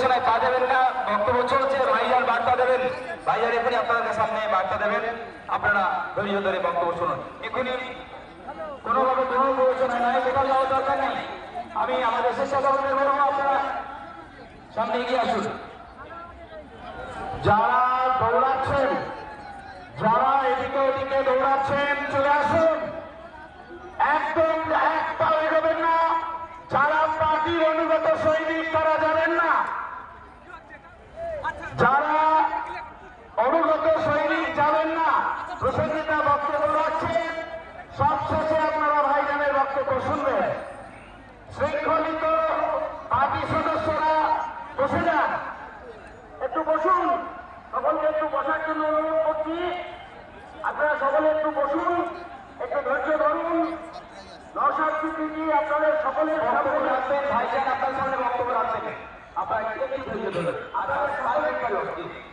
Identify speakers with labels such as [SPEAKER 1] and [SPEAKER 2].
[SPEAKER 1] প্ররোচনায় পা দেবেন না, বক্তব্য চলছে ভাইয়ার বার্তা দেবেন। ভাইয়ার এখনই আপনাদের সামনে বার্তা দেবেন। আপনারা ধৈর্য ধরে বক্তব্য শুনুন। এখনই কোনোভাবে কোনো প্ররোচনায় নয় কোথাও যাওয়ার দরকার নেই। আমি আমাদের স্বেচ্ছাসেবকদের বলব, আপনারা সামনে এগিয়ে আসুন। যারা দৌড়াচ্ছেন, যারা এদিকে ওদিকে দৌড়াচ্ছেন, চলে আসুন। একদম এক পা এগোবেন না। যারা পার্টির অনুগত সৈনিক, তারা যাবেন না যারা অনুগত সৈনিক যাবেন না প্রসঙ্গিতা বক্তব্য রাখছেন। সবশেষে আপনারা ভাইজানের বক্তব্য শুনবেন। শৃঙ্খলিত পার্টি সদস্যরা বসে যান। একটু বসুন। সকলকে একটু বসার জন্য অনুরোধ করছি। আপনারা সকলে একটু বসুন, একটু ধৈর্য ধরুন। নশাদ সিদ্দিকি, আপনাদের সকলের বক্তব্য রাখবেন, ভাইজান আপনার সামনে বক্তব্য রাখবেন। আপনারা একটু ধৈর্য ধরুন। আপনারা